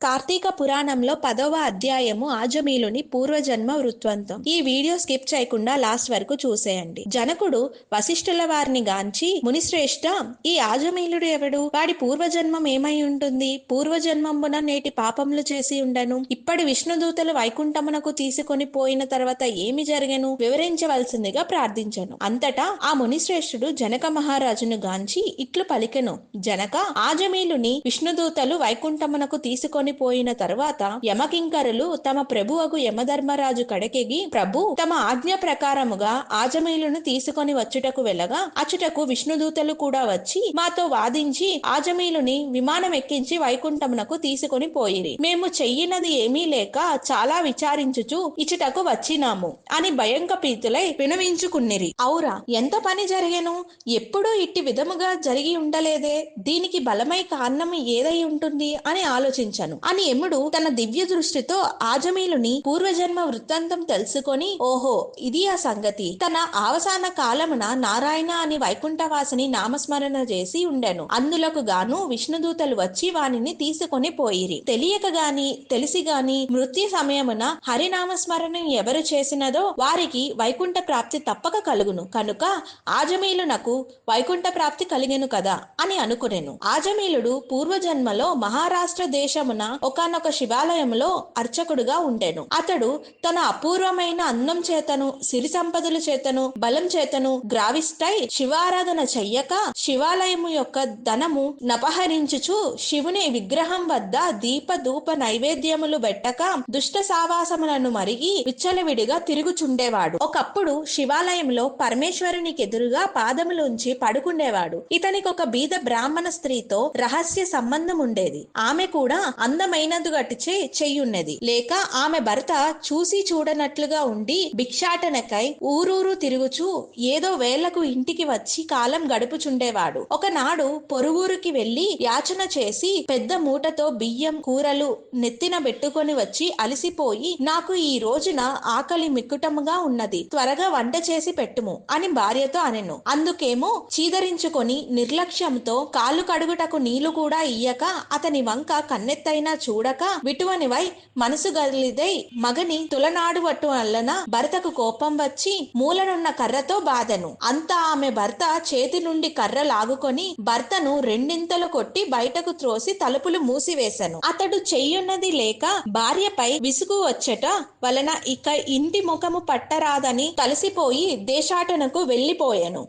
కార్తీక పురాణంలో పదవ అధ్యాయము ఆజమీలుని పూర్వజన్మ వృత్వంతం ఈ వీడియో స్కిప్ చేయకుండా లాస్ట్ వరకు చూసేయండి. జనకుడు వశిష్ఠుల వారిని గాంచి మునిశ్రేష్ఠ ఈ ఆజమీలుడు ఎవడు? వాడి పూర్వజన్మం ఏమై ఉంటుంది? పూర్వజన్మమున నేటి పాపములు చేసి ఉండను. ఇప్పటి విష్ణుదూతలు వైకుంఠమునకు తీసుకొని పోయిన తర్వాత ఏమి జరిగను? వివరించవలసిందిగా ప్రార్థించను. అంతటా ఆ మునిశ్రేష్ఠుడు జనక మహారాజును గాంచి ఇట్లు పలికెను. జనక ఆజమీలుని విష్ణుదూతలు వైకుంఠమునకు తీసుకొని పోయిన తర్వాత యమకింకరులు తమ ప్రభువగు యమధర్మరాజు కడకెగి ప్రభు తమ ఆజ్ఞ ప్రకారముగా ఆజమీలును తీసుకొని వచ్చుటకు వెళ్ళగా అచుటకు విష్ణుదూతలు కూడా వచ్చి మాతో వాదించి ఆజమీలుని విమానం ఎక్కించి వైకుంఠమునకు తీసుకొని పోయిరి. మేము చెయ్యినది ఏమీ లేక చాలా విచారించుచు ఇచుటకు వచ్చినాము అని భయంకపీతులై వినవించుకున్నిరి. ఔరా ఎంత పని జరిగేను? ఎప్పుడూ ఇట్టి విధముగా జరిగి ఉండలేదే. దీనికి బలమై కారణం ఏదై ఉంటుంది? అని ఆలోచించను. అని యముడు తన దివ్య దృష్టితో ఆజమీలుని పూర్వజన్మ వృత్తాంతం తెలుసుకొని ఓహో ఇది ఆ సంగతి. తన అవసాన కాలమున నారాయణ అని వైకుంఠవాసిని నామస్మరణ చేసి ఉండెను. అందులకు గాను విష్ణుదూతలు వచ్చి వానిని తీసుకొని పోయిరి. తెలియక గాని తెలిసి గాని మృత్యు సమయమున హరినామస్మరణ ఎవరు చేసినదో వారికి వైకుంఠ ప్రాప్తి తప్పక కలుగును. కనుక ఆజమీలునకు వైకుంఠ ప్రాప్తి కలిగెను కదా అని అనుకునేను. ఆజమీలుడు పూర్వజన్మలో మహారాష్ట్ర దేశమున ఒకనొక శివాలయంలో అర్చకుడుగా ఉండెను. అతడు తన అపూర్వమైన అందం చేతను సిరి సంపదల చేతను బలం చేతను గ్రావిష్టై శివారాధన చెయ్యక శివాలయము యొక్క ధనము నపహరించుచు శివుని విగ్రహం వద్ద దీప ధూప నైవేద్యములు పెట్టక దుష్ట సావాసములను మరిగి విచ్చలవిడిగా తిరుగుచుండేవాడు. ఒకప్పుడు శివాలయంలో పరమేశ్వరునికి ఎదురుగా పాదములుంచి పడుకుండేవాడు. ఇతనికి ఒక బీద బ్రాహ్మణ స్త్రీతో రహస్య సంబంధం ఉండేది ఆమె కూడా అందమైనది గట్టిచే చెయ్యున్నది లేక ఆమె భర్త చూసి చూడనట్లుగా ఉండి భిక్షాటనకై ఊరూరు తిరుగుచూ ఏదో వేళ్ళకు ఇంటికి వచ్చి కాలం గడుపుచుండేవాడు. ఒకనాడు పొరుగురికి వెళ్ళి యాచన చేసి పెద్ద మూటతో బియ్యం కూరలు నెత్తిన పెట్టుకొని వచ్చి అలసిపోయి నాకు ఈ రోజున ఆకలి మిక్కుటముగా ఉన్నది త్వరగా వంట చేసి పెట్టుము అని భార్యతో అనెను. అందుకేమో చీదరించుకొని నిర్లక్ష్యంతో కాలు కడుగుటకు నీళ్ళు కూడా ఇయ్యక అతని వంక కన్నెత్తైన చూడక విటువనివై మనసు గదిలిదై మగని తులనాడువట్టు వలన భర్తకు కోపం వచ్చి మూలనున్న కర్రతో బాధను. అంతా ఆమె భర్త చేతి నుండి కర్ర లాగుకొని భర్తను రెండింతలు కొట్టి బయటకు త్రోసి తలుపులు మూసివేశాను అతడు చెయ్యున్నది లేక భార్యపై విసుగు వచ్చట వలన ఇక ఇంటి ముఖము పట్టరాదని కలిసిపోయి దేశాటనకు వెళ్ళిపోయాను